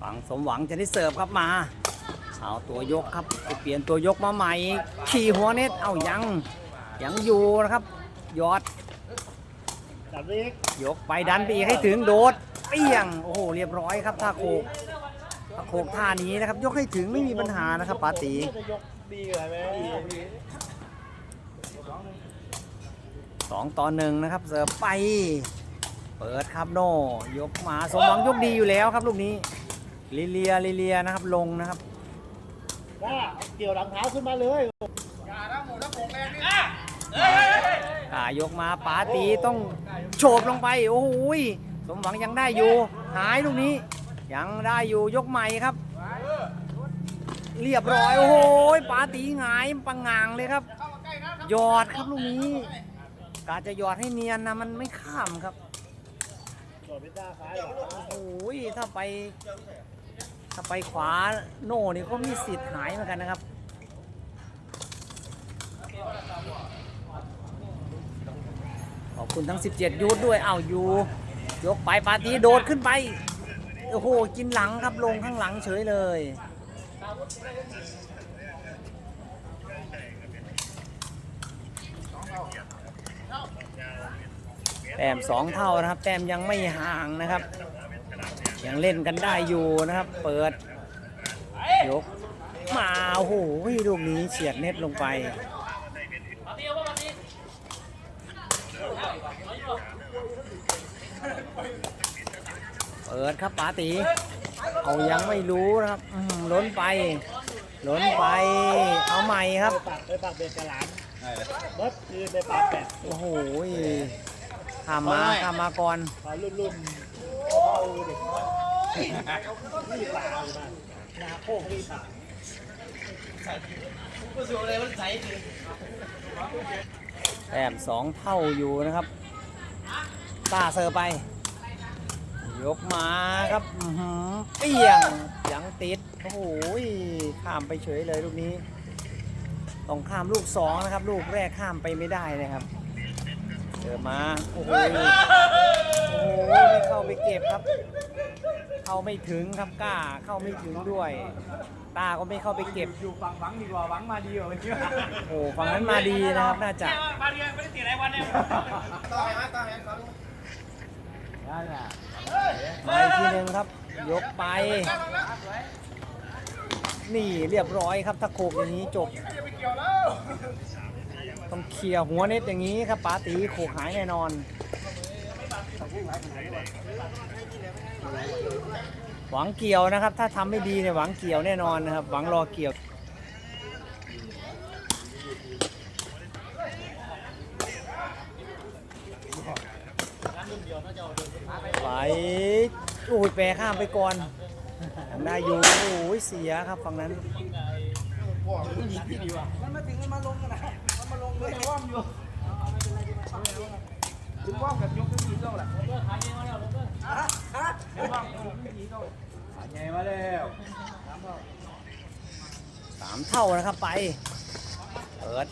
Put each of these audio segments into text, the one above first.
ฝั่งสมหวังจะได้เสิร์ฟครับมา เอาตัวยกครับไปเปลี่ยนตัวยกมาใหม่ ขี่หัวเน็ต เอายัง ยังอยู่นะครับ ยอดยกไปดันไปอีกให้ถึงโดดเปี้ยง โอ้โห เรียบร้อยครับท่าโค กท่าโคกท่านี้นะครับ ยกให้ถึงไม่มีปัญหานะครับปาตีจะยกดีเลยไหมสองต่อหนึ่งนะครับ เสิร์ฟไป เปิดครับโน่ยกมาสมหวังยกดีอยู่แล้วครับลูกนี้ลิเลียลิเลียนะครับลงนะครับว่าเกี่ยวหลังเท้าขึ้นมาเลยอ่ายกมาปาตีต้องโฉบลงไป โอ้โหยสมหวังยังได้อยู่ หายลูกนี้ ยังได้อยู่ยกใหม่ครับ เรียบร้อยโอ้โหยปาตีหงายปังงางเลยครับหยอดครับลูกนี้กาจะหยอดให้เนียนนะมันไม่ข้ามครับโดดเป็นต้าซ้ายเหรอโอ้ยถ้าไป ถ้าไปขวาโน่นี่ก็มีสิทธิ์หายเหมือนกันนะครับขอบคุณทั้ง 17 ยูทด้วย เอาอยู่ ยกไปปาตีโดดขึ้นไป โอ้โห กินหลังครับลงข้างหลังเฉยเลย แต้มสองเท่านะครับ แต้มยังไม่ห่างนะครับ ยังเล่นกันได้อยู่นะครับ เปิด ยก มาโอ้โหลูกนี้เฉียดเน็ตลงไป เปิดครับปาตีเอายังไม่รู้นะครับอื้อหือล้นไปล้นไป เอาใหม่ครับไปปากไปปากเบรกกระหลานเบิร์ดคืนไปปากแปดโอ้โหข้ามมาข้ามมาก่อนพอรุ่นรุ่นเขาเอาเด็กนี่ปลาอยู่บ้านนาโคกนี่ปลาแต้มสองเท่าอยู่นะครับตาเซอร์ไป ยกมาครับอื้อหือเปี้ยงยังติด โอ้โหข้ามไปเฉยเลยลูกนี้ ต้องข้ามลูกสองนะครับ ลูกแรกข้ามไปไม่ได้นะครับเจอมา โอ้โห โอ้โหไม่เข้าไปเก็บครับ เข้าไม่ถึงครับกล้า เข้าไม่ถึงด้วย ตาก็ไม่เข้าไปเก็บ อยู่ฝั่งหวังดีกว่าหวังมาดีกว่าเมื่อกี้โอ้โหฝั่งนั้นมาดีนะครับน่าจะ มาดีไม่ได้ตีอะไรวันเนี่ยนั่นแหละ มาอีกทีหนึ่งครับ ยกไป นี่เรียบร้อยครับถ้าโขกอย่างนี้จบ ต้องเคลียร์หัวเน็ตอย่างนี้ครับป๋าตีโขกหายแน่นอนหวังเกี่ยวนะครับ ถ้าทำไม่ดีเนี่ยหวังเกี่ยวแน่นอนนะครับ หวังรอเกี่ยว ไปโอ้ยแปรข้ามไปก่อนยังได้อยู่โอ้ยเสียครับฝั่งนั้นมันมาถึงมันมาลงกันนะมันมาลงเลยว่อมอยู่ถึงว่อมกับยกขึ้นทีเท่าไหร่ขายไงมาแล้วลงเลยฮะฮะว่อมยกขึ้นทีเท่าขายไงมาแล้วสามเท่านะครับไป เปิด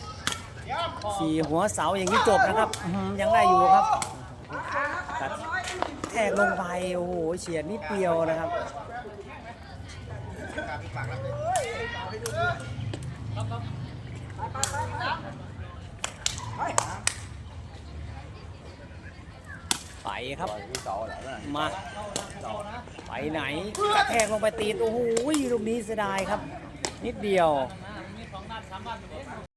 สี่หัวเสาอย่างนี้จบนะครับ ยังได้อยู่ครับตัด แทกลงไปโอ้โหเฉียดนิดเดียวนะครับไปครับ มาไปไหนกระแทกลงไปตีดโอ้โหลูกนี้เสียดายครับ นิดเดียว